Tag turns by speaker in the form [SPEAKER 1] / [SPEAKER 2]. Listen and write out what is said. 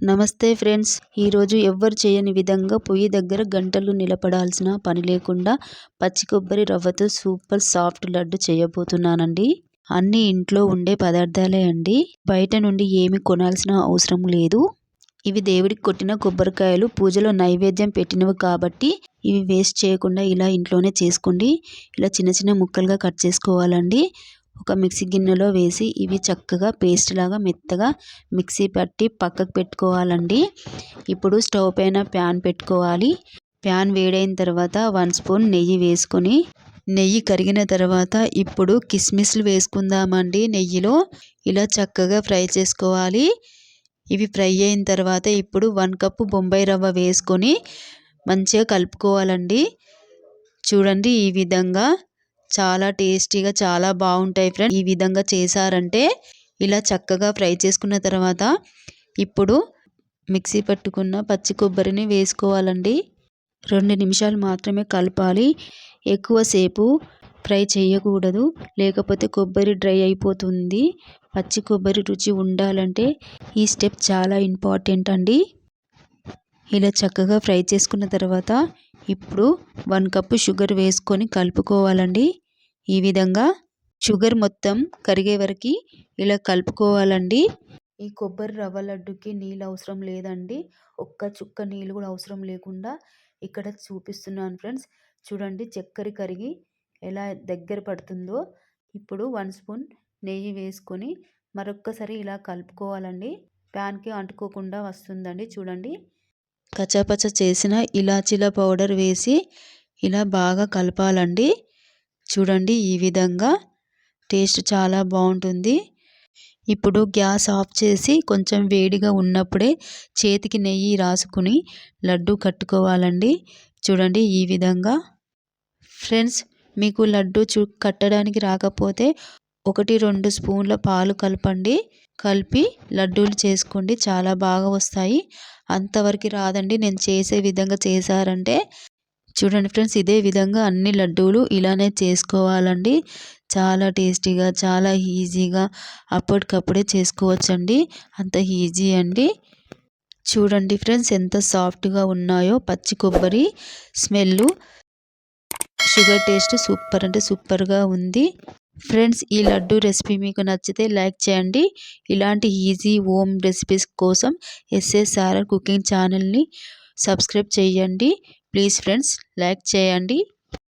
[SPEAKER 1] నమస్తే ఫ్రెండ్స్. ఈరోజు ఎవ్వరు చేయని విధంగా పొయ్యి దగ్గర గంటలు నిలబడాల్సిన పని లేకుండా పచ్చి కొబ్బరి రవ్వతో సూపర్ సాఫ్ట్ లడ్డు చేయబోతున్నానండి. అన్నీ ఇంట్లో ఉండే పదార్థాలే అండి. బయట నుండి ఏమి కొనాల్సిన అవసరం లేదు. ఇవి దేవుడికి కొట్టిన కొబ్బరికాయలు పూజలో నైవేద్యం పెట్టినవి కాబట్టి ఇవి వేస్ట్ చేయకుండా ఇలా ఇంట్లోనే చేసుకోండి. ఇలా చిన్న చిన్న ముక్కలుగా కట్ చేసుకోవాలండి. ఒక మిక్సీ గిన్నెలో వేసి ఇవి చక్కగా పేస్ట్ లాగా మెత్తగా మిక్సీ పట్టి పక్కకు పెట్టుకోవాలండి. ఇప్పుడు స్టవ్ పైన ప్యాన్ పెట్టుకోవాలి. ప్యాన్ వేడైన తర్వాత వన్ స్పూన్ నెయ్యి వేసుకొని నెయ్యి కరిగిన తర్వాత ఇప్పుడు కిస్మిస్లు వేసుకుందామండి నెయ్యిలో. ఇలా చక్కగా ఫ్రై చేసుకోవాలి. ఇవి ఫ్రై అయిన తర్వాత ఇప్పుడు వన్ కప్పు బొంబాయి రవ్వ వేసుకొని మంచిగా కలుపుకోవాలండి. చూడండి ఈ విధంగా చాలా టేస్టీగా చాలా బాగుంటాయి ఫ్రెండ్ ఈ విధంగా చేశారంటే ఇలా చక్కగా ఫ్రై చేసుకున్న తర్వాత ఇప్పుడు మిక్సీ పట్టుకున్న పచ్చి కొబ్బరిని వేసుకోవాలండి. రెండు నిమిషాలు మాత్రమే కలపాలి. ఎక్కువసేపు ఫ్రై చేయకూడదు. లేకపోతే కొబ్బరి డ్రై అయిపోతుంది. పచ్చి కొబ్బరి రుచి ఉండాలంటే ఈ స్టెప్ చాలా ఇంపార్టెంట్ అండి. ఇలా చక్కగా ఫ్రై చేసుకున్న తర్వాత ఇప్పుడు వన్ కప్పు షుగర్ వేసుకొని కలుపుకోవాలండి. ఈ విధంగా షుగర్ మొత్తం కరిగే వరకు ఇలా కలుపుకోవాలండి. ఈ కొబ్బరి రవ్వ లడ్డుకి నీళ్ళు అవసరం లేదండి. ఒక్క చుక్క నీళ్ళు కూడా అవసరం లేకుండా ఇక్కడ చూపిస్తున్నాను ఫ్రెండ్స్. చూడండి చక్కెర కరిగి ఎలా దగ్గర పడుతుందో. ఇప్పుడు వన్ స్పూన్ నెయ్యి వేసుకొని మరొక్కసారి ఇలా కలుపుకోవాలండి. ప్యాన్కి అంటుకోకుండా వస్తుందండి. చూడండి. కచాపచ చేసిన ఇలాచీల పౌడర్ వేసి ఇలా బాగా కలపాలండి. చూడండి ఈ విధంగా టేస్ట్ చాలా బాగుంటుంది. ఇప్పుడు గ్యాస్ ఆఫ్ చేసి కొంచెం వేడిగా ఉన్నప్పుడే చేతికి నెయ్యి రాసుకుని లడ్డు కట్టుకోవాలండి. చూడండి ఈ విధంగా. ఫ్రెండ్స్ మీకు లడ్డు చూ కట్టడానికి రాకపోతే ఒకటి రెండు స్పూన్ల పాలు కలపండి. కలిపి లడ్డూలు చేసుకోండి. చాలా బాగా వస్తాయి. అంతవరకు రాదండి. నేను చేసే విధంగా చేశారంటే చూడండి ఫ్రెండ్స్ ఇదే విధంగా అన్ని లడ్డూలు ఇలానే చేసుకోవాలండి. చాలా టేస్టీగా చాలా ఈజీగా అప్పటికప్పుడే చేసుకోవచ్చండి. అంత ఈజీ అండి. చూడండి ఫ్రెండ్స్ ఎంత సాఫ్ట్గా ఉన్నాయో. పచ్చి కొబ్బరి స్మెల్ షుగర్ టేస్ట్ సూపర్ అంటే సూపర్గా ఉంది. ఫ్రెండ్స్ ఈ లడ్డు రెసిపీ మీకు నచ్చితే లైక్ చేయండి. ఇలాంటి ఈజీ హోమ్ రెసిపీస్ కోసం ఎస్ఎస్ఆర్ఆర్ కుకింగ్ ఛానల్ని సబ్స్క్రైబ్ చేయండి. ప్లీజ్ ఫ్రెండ్స్ లైక్ చేయండి.